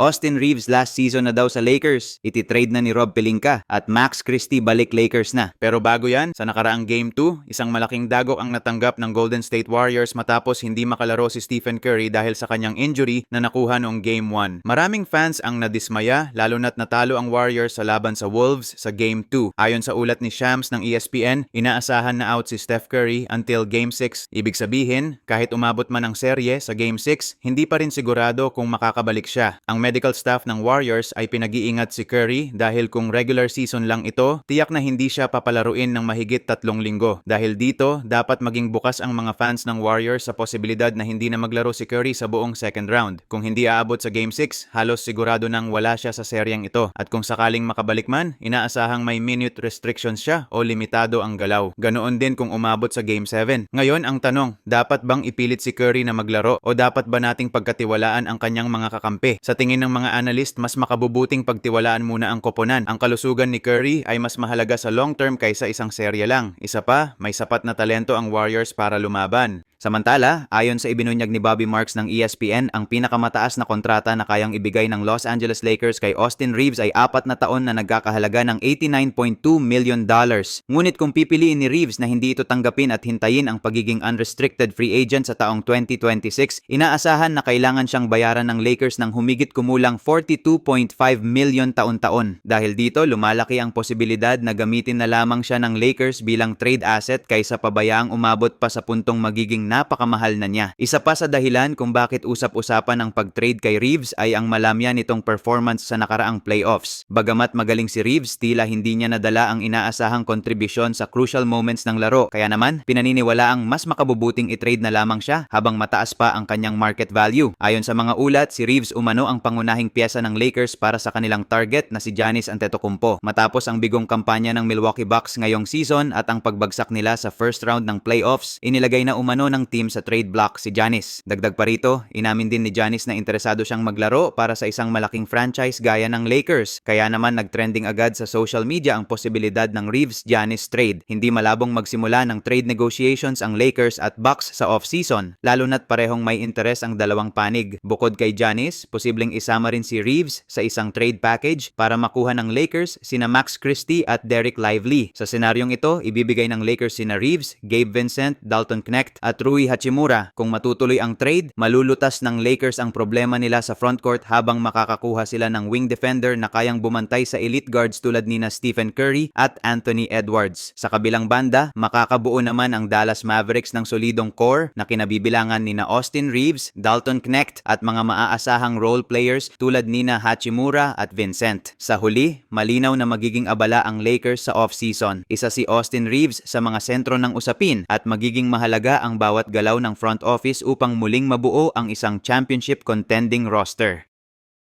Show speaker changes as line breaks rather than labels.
Austin Reeves last season na daw sa Lakers. Ititrade na ni Rob Pelinka at Max Christie balik Lakers na.
Pero bago yan, sa nakaraang Game 2, isang malaking dagok ang natanggap ng Golden State Warriors matapos hindi makalaro si Stephen Curry dahil sa kanyang injury na nakuha noong Game 1. Maraming fans ang nadismaya lalo na't natalo ang Warriors sa laban sa Wolves sa Game 2. Ayon sa ulat ni Shams ng ESPN, inaasahan na out si Steph Curry until Game 6. Ibig sabihin, kahit umabot man ang serye sa Game 6, hindi pa rin sigurado kung makakabalik siya. Ang medical staff ng Warriors ay pinag-iingat si Curry dahil kung regular season lang ito, tiyak na hindi siya papalaruin ng mahigit tatlong linggo. Dahil dito, dapat maging bukas ang mga fans ng Warriors sa posibilidad na hindi na maglaro si Curry sa buong second round. Kung hindi aabot sa Game 6, halos sigurado nang wala siya sa seryeng ito. At kung sakaling makabalik man, inaasahang may minute restrictions siya o limitado ang galaw. Ganoon din kung umabot sa Game 7. Ngayon ang tanong, dapat bang ipilit si Curry na maglaro o dapat ba nating pagkatiwalaan ang kanyang mga kakampi? Sa tingin ng mga analyst, mas makabubuting pagtiwalaan muna ang koponan. Ang kalusugan ni Curry ay mas mahalaga sa long term kaysa isang serye lang. Isa pa, may sapat na talento ang Warriors para lumaban.
Samantala, ayon sa ibinunyag ni Bobby Marks ng ESPN, ang pinakamataas na kontrata na kayang ibigay ng Los Angeles Lakers kay Austin Reeves ay apat na taon na nagkakahalaga ng 89.2 million dollars. Ngunit kung pipiliin ni Reeves na hindi ito tanggapin at hintayin ang pagiging unrestricted free agent sa taong 2026, inaasahan na kailangan siyang bayaran ng Lakers ng humigit kumulang 42.5 million taon-taon. Dahil dito, lumalaki ang posibilidad na gamitin na lamang siya ng Lakers bilang trade asset kaysa pabayaang umabot pa sa puntong magiging napakamahal na niya. Isa pa sa dahilan kung bakit usap-usapan ang pag-trade kay Reeves ay ang malamya nitong performance sa nakaraang playoffs. Bagamat magaling si Reeves, tila hindi niya nadala ang inaasahang kontribusyon sa crucial moments ng laro. Kaya naman, pinaniniwala ang mas makabubuting i-trade na lamang siya habang mataas pa ang kanyang market value. Ayon sa mga ulat, si Reeves umano ang pangunahing pyesa ng Lakers para sa kanilang target na si Giannis Antetokounmpo. Matapos ang bigong kampanya ng Milwaukee Bucks ngayong season at ang pagbagsak nila sa first round ng playoffs, inilagay na umano ng team sa trade block si Giannis. Dagdag pa rito, inamin din ni Giannis na interesado siyang maglaro para sa isang malaking franchise gaya ng Lakers. Kaya naman nagtrending agad sa social media ang posibilidad ng Reeves-Giannis trade. Hindi malabong magsimula ng trade negotiations ang Lakers at Bucks sa off-season, lalo na't parehong may interes ang dalawang panig. Bukod kay Giannis, posibleng isama rin si Reeves sa isang trade package para makuha ng Lakers sina Max Christie at Derek Lively. Sa senaryong ito, ibibigay ng Lakers sina Reeves, Gabe Vincent, Dalton Knecht at Rui Hachimura. Kung matutuloy ang trade, malulutas ng Lakers ang problema nila sa frontcourt habang makakakuha sila ng wing defender na kayang bumantay sa elite guards tulad ni na Stephen Curry at Anthony Edwards. Sa kabilang banda, makakabuo naman ang Dallas Mavericks ng solidong core na kinabibilangan ni na Austin Reeves, Dalton Knecht at mga maaasahang role players tulad ni na Hachimura at Vincent. Sa huli, malinaw na magiging abala ang Lakers sa off-season. Isa si Austin Reeves sa mga sentro ng usapin at magiging mahalaga ang bawat galaw ng front office upang muling mabuo ang isang championship contending roster.